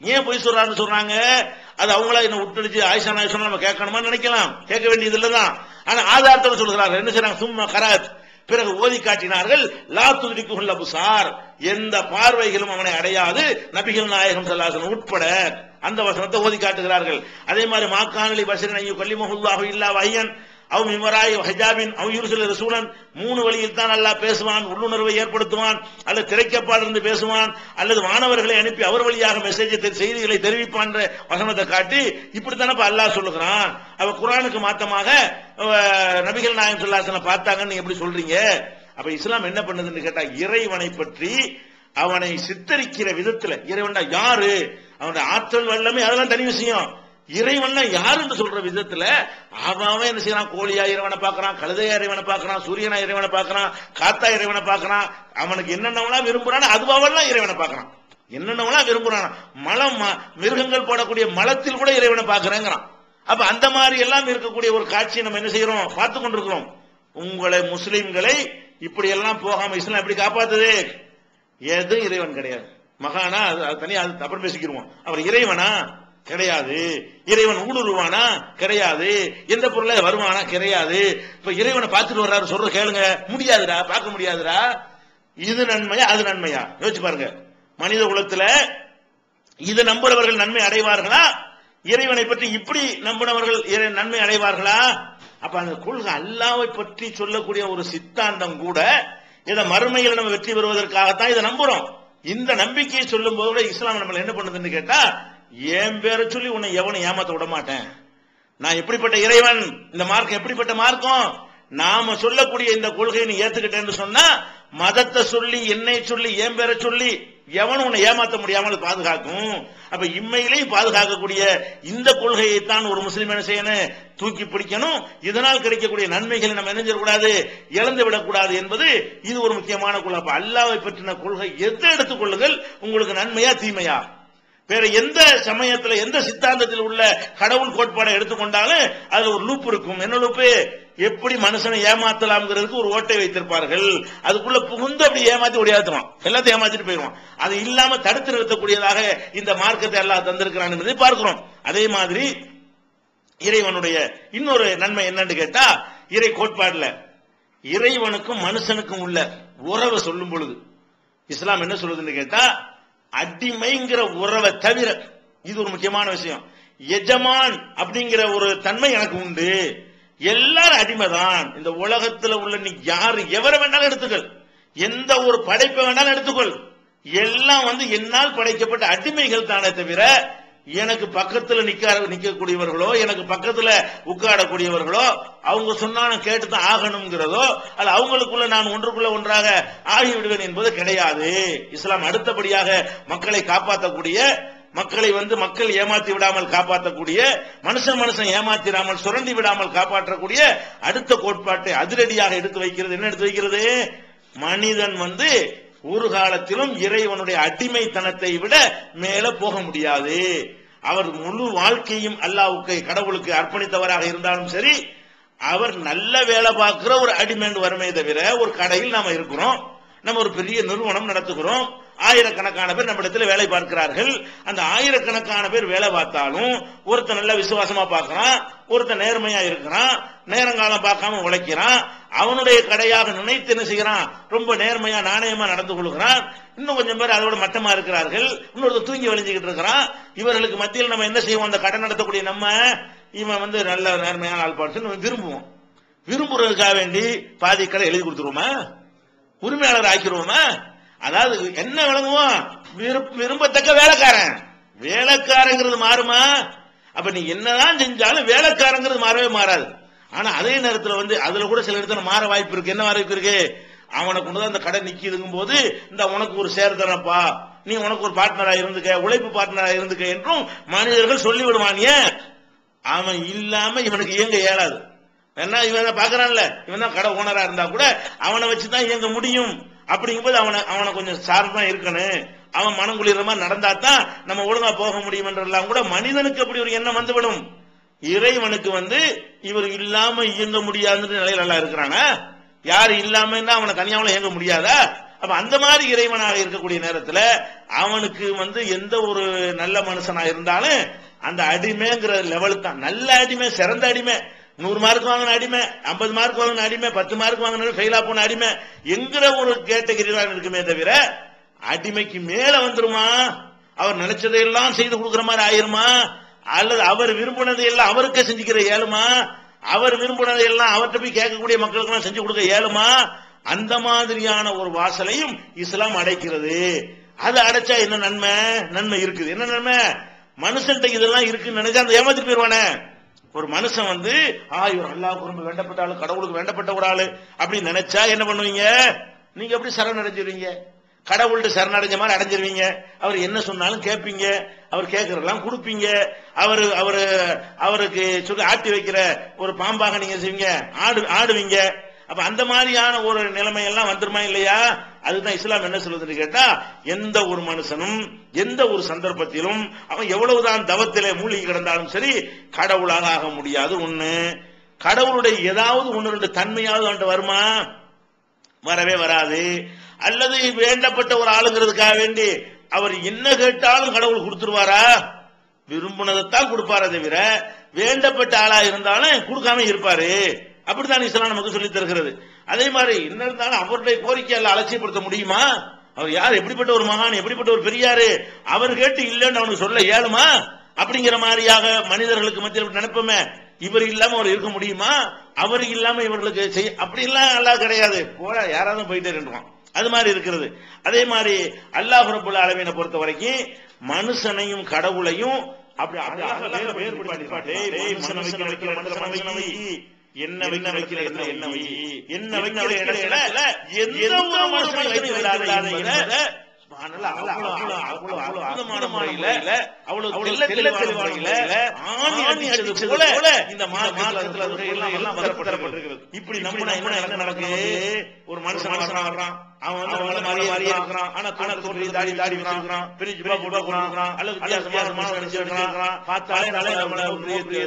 ஏன் பொய் சொல்றாருன்னு சொல்றாங்க அது அவங்களா என்ன விட்டுடுச்சு ஆயிஷா நான் சொன்னா நம்ம கேட்கணுமா நினைக்கலாம். கேட்க வேண்டியது இல்லதான். ஆனா ஆதாரத்தோட சொல்லுகிறார்கள் என்ன செய்றாங்க? சும்மா கராத். பிறகு ஓதி காட்டினார்கள் லா துதிக்குள்ள புசார் எந்த பார்வைகளும் அவனை அடையாது. நபிகள் நாயகம் சல்லாசன் உட்பட அந்த வசனத்தை ஓதி காட்டுகிறார்கள். அதே மாதிரி மாக்கானலி பசரன் ஐயோ கல்லிமஹுல்லாஹு இல்லா வையன் அவ் மிமராய் ஹஜாபின் அவ் யூருசல் ரசூலன் மூணு வழியில் தான் அல்லாஹ் பேசுவான் உள்ளுணர்வை ஏற்படுத்துவான் அல்லது திரைக்கப்பால் இருந்து பேசுவான் அல்லது மாணவர்களை அனுப்பி அவர் வழியாக மெசேஜ் செய்திகளை தெரிவிப்பான் வசனத்தை காட்டி இப்படித்தானே இப்ப அல்லாஹ் சொல்லுகிறான். அவ குரானுக்கு மாத்தமாக நபிகள் நாயகம் சொல்லாசன பார்த்தாங்கன்னு நீங்க எப்படி சொல்றீங்க? அப்ப இஸ்லாம் என்ன பண்ணுதுன்னு கேட்டா இறைவனை பற்றி அவனை சித்தரிக்கிற விதத்துல இறைவன்டா யாரு? அவனுடைய ஆற்றல் வல்லமே அதெல்லாம் தனி விஷயம். இறைவன் யாருன்னு சொல்ற விதத்துல அவன் என்ன செய்யறான்? கோழியா இறைவனை பார்க்கறான் கழுதையா இறைவனை பார்க்கறான் சூரியனா இறைவனை பார்க்கறான் காத்தா இறைவனை பார்க்கறான். அவனுக்கு என்னென்னவனா விரும்புறான் அதுவாவெல்லாம் இறைவனை பார்க்கறான். என்னென்னவனா விரும்புறான் மலம் மிருகங்கள் போடக்கூடிய மலத்தில் கூட இறைவனை பார்க்கறேங்கிறான். அப்ப அந்த மாதிரி எல்லாம் இருக்கக்கூடிய ஒரு காட்சியை நம்ம என்ன செய்யறோம்? பார்த்து கொண்டிருக்கிறோம். உங்களை முஸ்லிம்களை இப்படி எல்லாம் போகாம இஸ்லாம் எப்படி காப்பாத்துது? எதுவும் இறைவன் கிடையாது. மகானா அது தனியா அது அப்புறம் பேசிக்கிருவோம். அவர் இறைவனா? கிடையாது. இறைவன் ஊடுருவானா? கிடையாது. எந்த பொருளை வருவானா? கிடையாது. இப்ப இறைவனை பார்த்துட்டு வர்றாரு சொல்ற கேளுங்க. முடியாதுடா பார்க்க முடியாதுடா. இது நன்மையா அது நன்மையா? யோசிச்சு பாருங்க. மனித குலத்துல இது நம்புறவர்கள் நன்மை அடைவார்களா? இறைவனை பற்றி இப்படி நம்பினவர்கள் இறை- நன்மை அடைவார்களா? அப்ப அந்த கொள்கை அல்லாவை பற்றி சொல்லக்கூடிய ஒரு சித்தாந்தம் கூட இதை மறுமையில் நம்ம வெற்றி பெறுவதற்காகத்தான் இதை நம்புறோம். இந்த நம்பிக்கையை சொல்லும் போது கூட இஸ்லாம் நம்மள என்ன பண்ணுதுன்னு கேட்டா என் பேரை சொல்லி உன்னை எவனும் ஏமாத்த விட மாட்டேன். நான் எப்படிப்பட்ட இறைவன்? இந்த மார்க்கம் எப்படிப்பட்ட மார்க்கம்? நாம சொல்லக்கூடிய இந்த கொள்கையை நீ ஏத்துக்கிட்டேன்னு சொன்னா மதத்தை சொல்லி என்னை சொல்லி என் பேரை சொல்லி எவனும் உன்னை ஏமாத்த முடியாமல் பாதுகாக்கும். அப்ப இம்மையிலையும் பாதுகாக்கக்கூடிய இந்த கொள்கையை தான் ஒரு முஸ்லீம் என்ன செய்யணும்? தூக்கி பிடிக்கணும். இதனால் கிடைக்கக்கூடிய நன்மைகளை நம்ம இணைஞ்சிடக்கூடாது இழந்து விடக்கூடாது என்பது இது ஒரு முக்கியமான கொள்கை. அப்ப அல்லாவை பற்றின கொள்கை எதை எடுத்துக்கொள்ளுங்கள் உங்களுக்கு நன்மையா தீமையா? வேற எந்த சமயத்துல எந்த சித்தாந்தத்தில் உள்ள கடவுள் கோட்பாடை எடுத்துக்கொண்டாலும் அதுல ஒரு லூப் இருக்கும். என்ன லூப்பு எப்படி மனுஷனை ஏமாத்தலாம்ங்கிறதுக்கு ஒரு ஓட்டை வைத்திருப்பார்கள். அதுக்குள்ள புகுந்து அப்படி ஏமாத்தி ஒடியாத்துவான் எல்லாத்தையும் ஏமாத்திட்டு போயிடுவான். அது இல்லாம தடுத்து நிறுத்தக்கூடியதாக இந்த மார்க்கத்தை எல்லாம் தந்திருக்கிறான் என்பதை பார்க்கிறோம். அதே மாதிரி இறைவனுடைய இன்னொரு நன்மை என்னன்னு கேட்டா இறை கோட்பாடுல இறைவனுக்கும் மனுஷனுக்கும் உள்ள உறவை சொல்லும் பொழுது. இஸ்லாம் என்ன சொல்லுதுன்னு கேட்டா அடிமைங்கிற உறவை தவிர இது ஒரு முக்கியமான விஷயம். எஜமான் அப்படிங்கிற ஒரு தன்மை எனக்கு உண்டு. எல்லாரும் அடிமைதான். இந்த உலகத்துல உள்ள நீ யாரு எவரை வேணாலும் எடுத்துக்கள். எந்த ஒரு படைப்பை வேணாலும் எடுத்துக்கொள். எல்லாம் வந்து என்னால் படைக்கப்பட்ட அடிமைகள் தானே தவிர எனக்கு பக்கத்துல நிக்க நிக்கக்கூடியவர்களோ எனக்கு பக்கத்துல உட்காரக்கூடியவர்களோ அவங்க சொன்னாலும் கேட்டுதான் ஆகணுங்கிறதோ அல்ல அவங்களுக்குள்ள நான் ஒன்றுக்குள்ள ஒன்றாக ஆகிவிடுவேன் என்பது கிடையாது. இஸ்லாம் அடுத்தபடியாக மக்களை காப்பாற்றக்கூடிய மக்களை வந்து மக்கள் ஏமாத்தி விடாமல் காப்பாற்றக்கூடிய மனுஷன் மனுஷன் ஏமாத்திடாமல் சுரண்டி விடாமல் காப்பாற்றக்கூடிய அடுத்த கோட்பாட்டை அதிரடியாக எடுத்து வைக்கிறது. என்ன எடுத்து வைக்கிறது? மனிதன் வந்து ஒரு காலத்திலும் இறைவனுடைய அடிமைத்தனத்தை விட மேல போக முடியாது. அவர் முழு வாழ்க்கையும் அல்லாவுக்கு கடவுளுக்கு அர்ப்பணித்தவராக இருந்தாலும் சரி அவர் நல்ல வேலை பார்க்கிற ஒரு அடிமைன்னு வருமே தவிர ஒரு கடையில் நாம இருக்கிறோம். நம்ம ஒரு பெரிய நிறுவனம் நடத்துகிறோம். ஆயிரக்கணக்கான பேர் நம்ம இடத்துல வேலை பார்க்கிறார்கள். அந்த ஆயிரக்கணக்கான பேர் வேலை பார்த்தாலும் ஒருத்தன் நல்ல விசுவாசமா பார்க்கறான் ஒருத்தன் நேர்மையா இருக்கிறான் நேரங்காலம் பார்க்காம உழைக்கிறான் அவனுடைய கடையாக நினைத்து என்ன செய்கிறான்? ரொம்ப நேர்மையா நாணயமா நடந்து கொள்கிறான். இன்னும் கொஞ்சம் பேர் அதோட மட்டமா இருக்கிறார்கள். இன்னொருத்தர் தூங்கி வலிஞ்சுக்கிட்டு இருக்கிறான். இவர்களுக்கு மத்தியில் நம்ம என்ன செய்வோம்? அந்த கடை நடத்தக்கூடிய நம்ம இவன் வந்து நல்ல நேர்மையான ஆள் பார்த்து நம்ம விரும்புவோம். விரும்புறதுக்காக வேண்டி பாதி எழுதி கொடுத்துருவோமா? உரிமையாளர் ஆக்கிடுவோமா? அதாவது என்ன விளங்குவோம் விரும்பத்தக்க வேலைக்காரன். வேலைக்காரங்கிறது மாறுமா? அப்ப நீ என்னதான் செஞ்சாலும் வேலைக்காரங்கிறது மாறவே மாறாது. ஆனா அதே நேரத்துல வந்து அதுல கூட சில இடத்துல மாற வாய்ப்பு இருக்கு. என்ன வாய்ப்பு இருக்கு? அவனை கொண்டுதான் அந்த கடை நிக்கிதுங்கும் போது இந்த உனக்கு ஒரு சேர் தரப்பா நீ உனக்கு ஒரு பார்ட்னரா இருந்துக்க உழைப்பு பார்ட்னரா இருந்துக்க என்றும் மனிதர்கள் சொல்லி விடுவான் ஏன் அவன் இல்லாம இவனுக்கு இயங்க இயலாது. ஏன்னா இவன் தான் பாக்குறான்ல இவன் தான் கடை ஓனரா இருந்தா கூட அவனை வச்சுதான் இயங்க முடியும். அப்படிங்கும்போது அவனை அவனை கொஞ்சம் சார்பா இருக்கணும். அவன் மனம் குளிர மாதிரி நடந்தா தான் நம்ம ஒழுங்கா போக முடியும் என்றெல்லாம் கூட மனிதனுக்கு அப்படி ஒரு எண்ணம் வந்துவிடும். இறைவனுக்கு வந்து இவர் இல்லாம இயங்க முடியாதுன்ற நிலையில நல்லா இருக்கிறானா? யார் இல்லாம அவனை தனியாவில் இயங்க முடியாதா? அப்ப அந்த மாதிரி இறைவனாக இருக்கக்கூடிய நேரத்துல அவனுக்கு வந்து எந்த ஒரு நல்ல மனுஷனா இருந்தாலும் அந்த அடிமைங்கிற லெவலுக்கு தான். நல்ல அடிமை சிறந்த அடிமை. நூறு மார்க் வாங்கின அடிமை ஐம்பது மார்க் வாங்கின அடிமை பத்து மார்க் வாங்கின ஃபெயிலா போன அடிமை. என்கிற ஒரு கேட்டகரி தான் இருக்குமே தவிர அடிமைக்கு மேல வந்துருமா? அவர் நினைச்சதையெல்லாம் செய்து கொடுக்கிற மாதிரி ஆயிருமா? அல்லது அவர் விரும்பினதை எல்லாம் அவருக்கே செஞ்சுக்கிற ஏழுமா? அவர் விரும்பினதை எல்லாம் அவர்கிட்ட போய் கேட்கக்கூடிய மக்களுக்கு எல்லாம் செஞ்சு கொடுக்க ஏழுமா? அந்த மாதிரியான ஒரு வாசலையும் இஸ்லாம் அடைக்கிறது. அது அடைச்சா என்ன நன்மை? நன்மை இருக்குது. என்ன நன்மை? மனுஷன்ட்ட இதெல்லாம் இருக்குன்னு நினைச்சா அந்த ஏமாத்திட்டு போயிருவானே. ஒரு மனுஷன் வந்து ஆ இவர் அல்லாஹ் ரொம்ப வேண்டப்பட்ட ஆளு கடவுளுக்கு வேண்டப்பட்ட ஒரு ஆளு அப்படின்னு நினைச்சா என்ன பண்ணுவீங்க? நீங்க எப்படி சரணடைஞ்சிருவீங்க? கடவுள்கிட்ட சரணடைஞ்ச மாதிரி அடைஞ்சிருவீங்க. அவர் என்ன சொன்னாலும் கேட்பீங்க. அவர் கேட்கறதெல்லாம் கொடுப்பீங்க. அவர் அவரு அவருக்கு சொல்லி ஆட்டி வைக்கிற ஒரு பாம்பாக நீங்க செய்வீங்க. ஆடு ஆடுவீங்க. அப்ப அந்த மாதிரியான ஒரு நிலைமை எல்லாம் வந்துருமா இல்லையா? அதுதான் இஸ்லாம் என்ன சொல்லுதுன்னு கேட்டா எந்த ஒரு மனுஷனும் எந்த ஒரு சந்தர்ப்பத்திலும் அவன் எவ்வளவுதான் தவத்திலே மூழ்கி கிடந்தாலும் சரி கடவுளாக ஆக முடியாது ஒண்ணு. கடவுளுடைய ஏதாவது ஒன்று ரெண்டு தன்மையாவது அவன்கிட்ட வருமா? வரவே வராது. அல்லது வேண்டப்பட்ட ஒரு ஆளுங்கிறதுக்காக வேண்டி அவர் என்ன கேட்டாலும் கடவுள் கொடுத்துருவாரா? விரும்பினதைத்தான் கொடுப்பாரே தவிர வேண்டப்பட்ட ஆளா இருந்தாலும் கொடுக்காம இருப்பாரு. அப்படித்தான் இஸ்லாம் நமக்கு சொல்லி தருகிறது. அதே மாதிரி என்ன இருந்தாலும் அவருடைய கோரிக்கையால அலட்சியப்படுத்த முடியுமா? அவர் யார்? எப்படிப்பட்ட ஒரு மகான்? எப்படிப்பட்ட ஒரு பெரியாரு? அவர் கேட்டு இல்லைன்னு அவனுக்கு சொல்ல இயலுமா? அப்படிங்கிற மாதிரியாக மனிதர்களுக்கு மத்தியில் நினைப்போமே. இவர் இல்லாம அவர் இருக்க முடியுமா? அவர் இல்லாம இவர்களுக்கு செய்ய அப்படிலாம் எல்லாம் கிடையாது. போல யாராவது போயிட்டே இருக்கலாம் அது மாதிரி இருக்கிறது. அதே மாதிரி அல்லாஹ் ரபுல் அளவினை பொறுத்த வரைக்கும் மனுஷனையும் கடவுளையும் அப்படி வைக்கிற வை. என்ன வைக்கிற இடத்துல என்ன வை என்ன வைக்கிற இடத்துல எந்த ஒரு மனுஷனை வைத்து விடாதே என்பதை. இப்படி நம்பினா என்ன என்ன நடக்குது? ஒரு மனுஷன் மனுஷன் வர்றான். அவன் வந்து அவங்கள மாதிரியே இருக்கிறான் ஆனா தோன்றி தாடி தாடி வச்சிருக்கான் பெரிய ஜிபா போட்டா போட்டுருக்கான் அல்லது வித்தியாசமான நினைச்சு வச்சிருக்கான் பார்த்தாலே நல்ல நம்மள ஒரு பெரிய, பெரிய,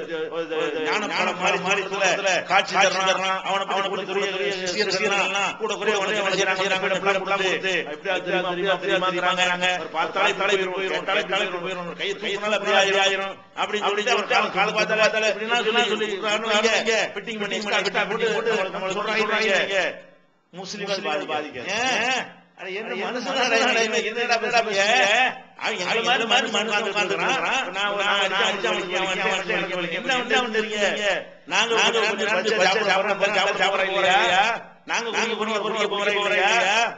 ஞான பாடம் மாதிரி மாதிரி தூரத்துல காட்சி தர்றான். அவனை அவனை பத்தி பெரிய பெரிய சிஷியர்கள்லாம் கூட கூட உடனே அவனை செய்யறாங்க செய்யறாங்க பிள்ளை பிள்ளை கொடுத்து பார்த்தாலே தலை தலை தலை போயிரும் கை தூக்கினால அப்படியே ஆயிரும். அப்படின்னு சொல்லிட்டு அவர் கால பார்த்தாலே தலை இப்படின்னா சொல்லி சொல்லி கொடுக்குறாங்க ஃபிட்டிங் பண்ணி எக்ஸ்ட்ரா போட்டு போட்டு நம்ம சொல்றாங்க முஸ்லிம்கள் பாதிக்க அட என்ன மனுஷனா அட என்ன என்னடா பேசுறீங்க அவன் எங்களை மாதிரி மாதிரி மனுஷன் உட்கார்ந்துறான் நான் நான் நான் அடிச்சா அவனுக்கு அவன் அவன் எனக்கு அவனுக்கு என்ன வந்து அவன் தெரியுங்க நாங்க நாங்க நாங்க பொறுக்க போறோம் இல்லையா நாங்க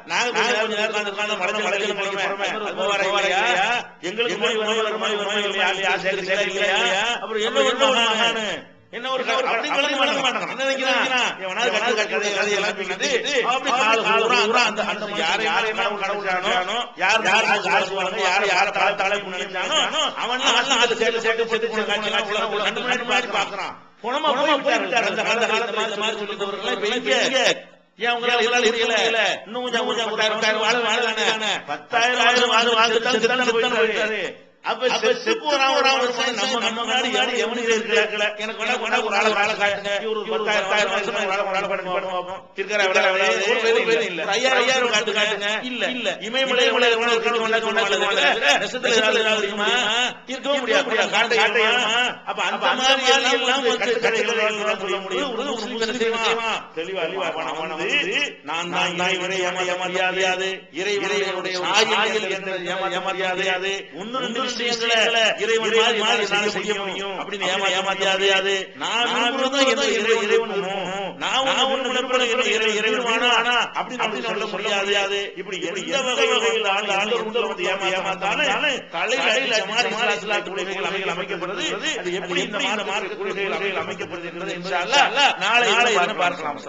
நாங்க கொஞ்ச நேரம் உட்கார்ந்து உட்கார்ந்து மடச்சு மடச்சு போறோம் அது போற இல்லையா எங்களுக்கு நோய் நோய் நோய் சரி இல்லையா அப்புறம் என்ன மகானு என்ன ஒரு பத்தாயிரம் ஆயிரம் வாழ வாங்க சித்தனை போயிட்டாரு அப்ப செத்து போறான் ஒரு மனுஷன் நம்ம நம்ம முன்னாடி யாரும் எவனுக்கு இருக்கல? எனக்கு வேணா வேணா ஒரு ஆளை வேலை காட்டுங்க. இவரு பத்தாயிரம் பத்தாயிரம் வருஷம் வேலை வேலை பண்ணுங்க பார்ப்போம். இருக்கிற வேலை வேலை இல்ல. ஐயாயிரம் ஐயாயிரம் காட்டு காட்டுங்க. இல்ல. இல்ல. இமயமலை மலை நெசத்துல ஏதாவது இருக்குமா? இருக்கவும் முடியாது. காட்ட காட்டையுமா அப்ப அந்த மாதிரி எல்லாம் வந்து கடைகள் சொல்ல முடியும். ஒரு முஸ்லிம் செய்வான். தெளிவா அவன் வந்து நான் தான் நான் இவரை ஏமாறியாது இறைவனுடைய சாயல் என்று ஏமாறியாது ஒன்னு விஷயங்களை இறைவன் மாதிரி மாதிரி நான் செய்ய முடியும் அப்படின்னு ஏமா ஏமாத்தியாது நான் விரும்புறதும் என்ன இறை இறைவன் விரும்பும் நான் ஒண்ணு ஒண்ணு விரும்புறது இறை இறைவன் வேணா அப்படின்னு அப்படி சொல்ல முடியாது இப்படி எந்த வகையில் ஆள் ஆள் உள்ள வந்து ஏமா ஏமாத்தாலும் தலையில மாறி மாறி கொள்கைகள் அமைகள் அமைக்கப்படுது அது எப்படி இந்த மார்க்க கொள்கைகள் அமைக்கப்படுது என்பது நாளை நாளை பார்க்கலாம்